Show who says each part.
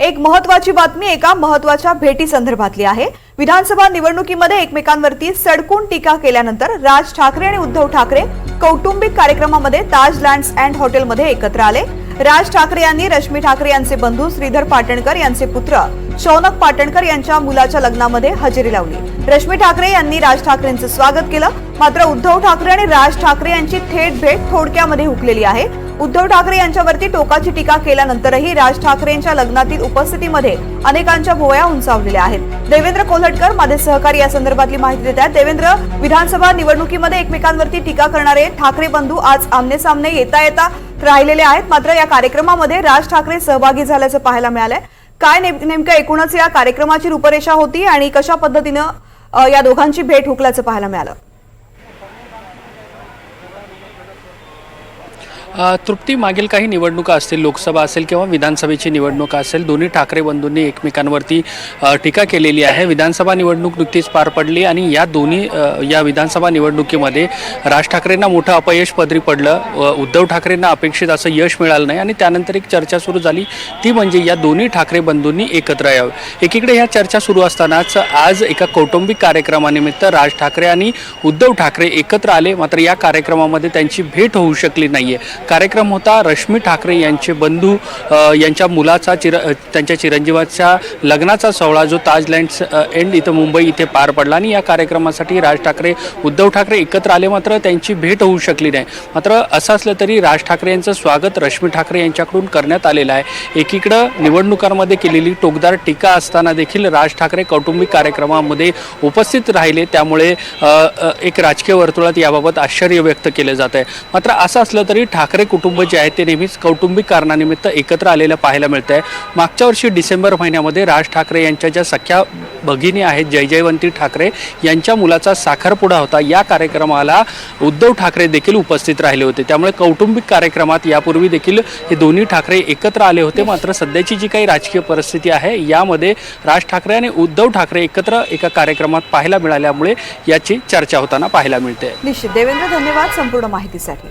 Speaker 1: एक महत्वाची बातमी एका महत्त्वाच्या भेटी संदर्भातली आहे. विधानसभा निवडणुकीमध्ये एकमेकांवरती सडकून टीका केल्यानंतर राज ठाकरे आणि उद्धव ठाकरे कौटुंबिक कार्यक्रमामध्ये ताज लँड्स अँड हॉटेलमध्ये एकत्र आले. राज ठाकरे यांनी रश्मी ठाकरे यांचे बंधू श्रीधर पाटणकर यांचे पुत्र शौनक पाटणकर यांच्या मुलाच्या लग्नामध्ये हजेरी लावली. रश्मी ठाकरे यांनी राज ठाकरेंचं स्वागत केलं. मात्र उद्धव ठाकरे आणि राज ठाकरे यांची थेट भेट थोडक्यामध्ये हुकलेली आहे. उद्धव ठाकरे यांच्यावरती टोकाची टीका केल्यानंतरही राज ठाकरेंच्या लग्नातील उपस्थितीमध्ये अनेकांच्या भोवया उंचावलेल्या आहेत. देवेंद्र कोल्हटकर माझे सहकारी या संदर्भातली माहिती देत आहेत. देवेंद्र विधानसभा निवडणुकीमध्ये एकमेकांवरती टीका करणारे ठाकरे बंधू आज आमने सामने येता येता राहिलेले आहेत. मात्र या कार्यक्रमामध्ये राज ठाकरे सहभागी झाल्याचं पाहायला मिळालंय. काय नेमकं एकूणच या कार्यक्रमाची रूपरेषा होती आणि कशा पद्धतीनं या दोघांची भेट हुकल्याचं पाहायला मिळालं?
Speaker 2: तृप्ती मागील काही निवडणुका असतील लोकसभा असेल किंवा विधानसभेची निवडणुका असेल दोन्ही ठाकरे बंधूंनी एकमेकांवरती टीका केलेली आहे. विधानसभा निवडणूक नुकतीच पार पडली आणि या दोन्ही या विधानसभा निवडणुकीमध्ये राज ठाकरेंना मोठं अपयश पदरी पडलं. उद्धव ठाकरेंना अपेक्षित असं यश मिळालं नाही आणि त्यानंतर एक चर्चा सुरू झाली. ती म्हणजे या दोन्ही ठाकरे बंधूंनी एकत्र यावं. एकीकडे ह्या चर्चा सुरू असतानाच आज एका कौटुंबिक कार्यक्रमानिमित्त राज ठाकरे आणि उद्धव ठाकरे एकत्र आले. मात्र या कार्यक्रमामध्ये त्यांची भेट होऊ शकली नाही आहे कार्यक्रम होता. रश्मी ठाकरे यांचे बंधू यांच्या मुलाचा चिर त्यांच्या चिरंजीवाच्या लग्नाचा सोहळा जो ताज लँड्स एंड इथं मुंबई इथे पार पडला. आणि या कार्यक्रमासाठी राज ठाकरे उद्धव ठाकरे एकत्र आले. मात्र त्यांची भेट होऊ शकली नाही. मात्र असं असलं तरी राज ठाकरे यांचं स्वागत रश्मी ठाकरे यांच्याकडून करण्यात आलेलं आहे. एकीकडं निवडणुकांमध्ये केलेली टोकदार टीका असताना देखील राज ठाकरे कौटुंबिक कार्यक्रमामध्ये उपस्थित राहिले. त्यामुळे एक राजकीय वर्तुळात याबाबत आश्चर्य व्यक्त केलं जात आहे मात्र असं असलं तरी ठाकरे ठाकरे कुटुंब जे आहे ते नेहमीच कौटुंबिक कारणानिमित्त एकत्र आलेलं पाहायला मिळतं आहे मागच्या वर्षी डिसेंबर महिन्यामध्ये राज ठाकरे यांच्या ज्या सख्या भगिनी आहेत जय जयवंती ठाकरे यांच्या मुलाचा साखरपुडा होता. या कार्यक्रमाला उद्धव ठाकरे देखील उपस्थित राहिले होते. त्यामुळे कौटुंबिक कार्यक्रमात यापूर्वी देखील हे दोन्ही ठाकरे एकत्र आले होते. मात्र सध्याची जी काही राजकीय परिस्थिती आहे यामध्ये राज ठाकरे आणि उद्धव ठाकरे एकत्र एका कार्यक्रमात पाहायला मिळाल्यामुळे याची चर्चा होताना पाहायला मिळते.
Speaker 1: निश्चित. देवेंद्र धन्यवाद संपूर्ण माहितीसाठी.